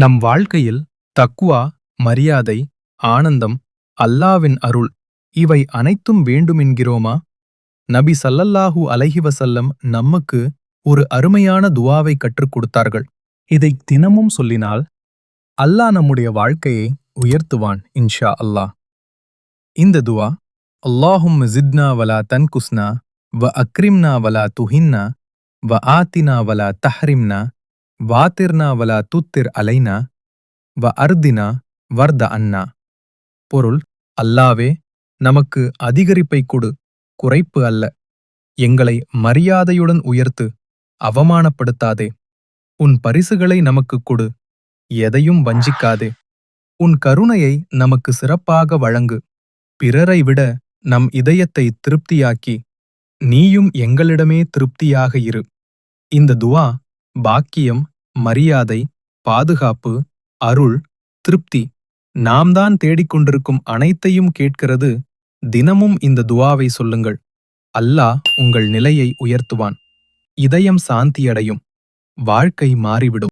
நம் வாழ்க்கையில் தக்குவா மரியாதை ஆனந்தம் அல்லாவின் அருள் இவை அனைத்தும் வேண்டுமென்கிறோமா? நபி சல்லல்லாஹு அலைஹி வஸல்லம் நமக்கு ஒரு அருமையான துவாவை கற்றுக் கொடுத்தார்கள். இதை தினமும் சொல்லினால் அல்லாஹ் நம்முடைய வாழ்க்கையை உயர்த்துவான் இன்ஷா அல்லாஹ். இந்த துவா அல்லாஹும் ஜித்னா வலா தன்குஸ்னா வ அக்ரிம்னா வலா துஹின்னா வ ஆத்தினா வலா தஹ்ரிம்னா வாத்திர்னா வலா துத்திர் அலைனா வ அர்தினா வர்த அன்னா பொருள் அல்லாவே நமக்கு அதிகரிப்பை கொடு குறைப்பு அல்ல. எங்களை மரியாதையுடன் உயர்த்து அவமானப்படுத்தாதே. உன் பரிசுகளை நமக்குக் கொடு எதையும் வஞ்சிக்காதே. உன் கருணையை நமக்கு சிறப்பாக வழங்கு. பிறரை விட நம் இதயத்தை திருப்தியாக்கி நீயும் எங்களிடமே திருப்தியாக இரு. இந்த துவா பாக்கியம் மரியாதை பாதுகாப்பு அருள் திருப்தி நாம் தான் தேடிக்கொண்டிருக்கும் அனைத்தையும் கேட்கிறது தினமும் இந்த துவாவை சொல்லுங்கள். அல்லாஹ் உங்கள் நிலையை உயர்த்துவான். இதயம் சாந்தியடையும். வாழ்க்கை மாறிவிடும்.